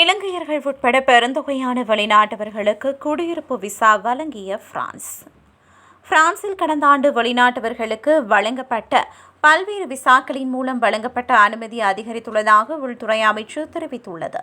இலங்கையர்கள் உட்பட பெருந்தொகையான வெளிநாட்டவர்களுக்கு குடியிருப்பு விசா வழங்கிய பிரான்ஸ். பிரான்சில் கடந்த ஆண்டு வெளிநாட்டவர்களுக்கு வழங்கப்பட்ட பல்வேறு விசாக்களின் மூலம் வழங்கப்பட்ட அனுமதி அதிகரித்துள்ளதாக உள்துறை அமைச்சு தெரிவித்துள்ளது.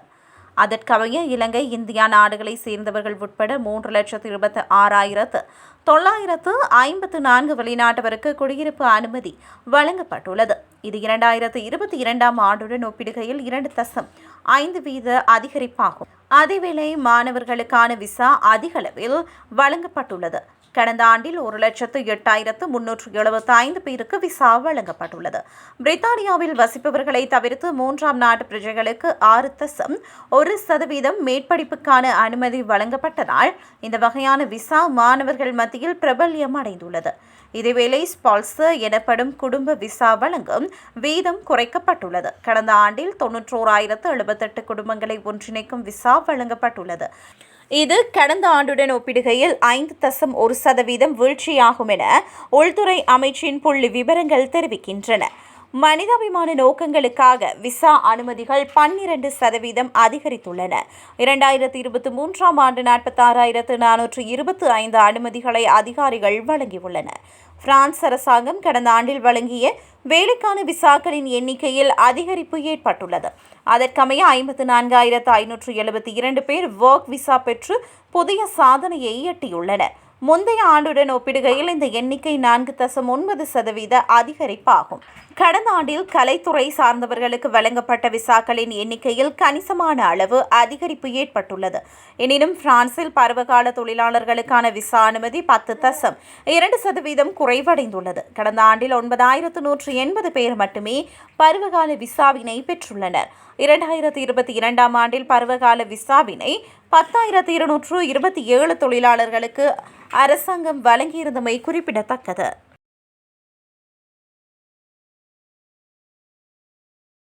அதற்கமைய இலங்கை இந்தியா நாடுகளை சேர்ந்தவர்கள் உட்பட மூன்று லட்சத்து இருபத்தி ஆறாயிரத்து தொள்ளாயிரத்து ஐம்பத்து நான்கு வெளிநாட்டவருக்கு குடியிருப்பு அனுமதி வழங்கப்பட்டுள்ளது. இது இரண்டாயிரத்து இருபத்தி இரண்டாம் ஆண்டுடன் ஒப்பிடுகையில் இரண்டு தசம் ஐந்து வீத அதிகரிப்பாகும். அதேவேளை மாணவர்களுக்கான விசா அதிகளவில் வழங்கப்பட்டுள்ளது. கடந்த ஆண்டில் ஒரு லட்சத்து எட்டாயிரத்து முன்னூற்று எழுபத்தி ஐந்து பேருக்கு விசா வழங்கப்பட்டுள்ளது. பிரித்தானியாவில் வசிப்பவர்களை தவிர்த்து மூன்றாம் நாட்டு பிரஜைகளுக்கு ஆறு தசம் ஒரு சதவீதம் மேற்படிப்புக்கான அனுமதி வழங்கப்பட்டதால் இந்த வகையான விசா மாணவர்கள் மத்தியில் பிரபல்யம் அடைந்துள்ளது. இதேவேளை ஸ்பால்சர் எனப்படும் குடும்ப விசா வழங்கும் வீதம் குறைக்கப்பட்டுள்ளது. கடந்த ஆண்டில் தொன்னூற்றோராயிரத்து எழுபத்தெட்டு குடும்பங்களை ஒன்றிணைக்கும் விசா வழங்கப்பட்டுள்ளது. இது கடந்த ஆண்டுடன் ஒப்பிடுகையில் ஐந்து தசம் ஒரு சதவீதம் வீழ்ச்சியாகும் என உள்துறை அமைச்சின் புள்ளி விவரங்கள் தெரிவிக்கின்றன. மனிதாபிமான நோக்கங்களுக்காக விசா அனுமதிகள் பன்னிரண்டு சதவீதம் அதிகரித்துள்ளன. இரண்டாயிரத்தி இருபத்தி மூன்றாம் ஆண்டு நாற்பத்தாறாயிரத்து நானூற்று இருபத்தி ஐந்து அனுமதிகளை அதிகாரிகள் வழங்கியுள்ளனர் பிரான்ஸ் அரசாங்கம் கடந்த ஆண்டில் வழங்கிய வேலைக்கான விசாக்களின் எண்ணிக்கையில் அதிகரிப்பு ஏற்பட்டுள்ளது. அதற்கமைய ஐம்பத்து நான்காயிரத்து ஐநூற்று எழுபத்தி இரண்டு பேர் ஒர்க் விசா பெற்று புதிய சாதனையை எட்டியுள்ளனர். முந்தைய ஆண்டுடன் ஒப்பிடுகையில் இந்த எண்ணிக்கை நான்கு தசம் ஒன்பது சதவீத அதிகரிப்பாகும். கடந்த ஆண்டில் கலைத்துறை சார்ந்தவர்களுக்கு வழங்கப்பட்ட விசாக்களின் எண்ணிக்கையில் கணிசமான அளவு அதிகரிப்பு ஏற்பட்டுள்ளது. எனினும் பிரான்சில் பருவகால தொழிலாளர்களுக்கான விசா அனுமதி பத்து தசம் இரண்டு சதவீதம் குறைவடைந்துள்ளது. கடந்த ஆண்டில் ஒன்பதாயிரத்து நூற்று எண்பது பேர் மட்டுமே பருவகால விசாவினை பெற்றுள்ளனர். இரண்டாயிரத்தி இருபத்தி இரண்டாம் ஆண்டில் பருவகால விசாவினை பத்தாயிரத்து இருநூற்று இருபத்தி ஏழு தொழிலாளர்களுக்கு அரசாங்கம் வழங்கியிருந்தமை குறிப்பிடத்தக்கது.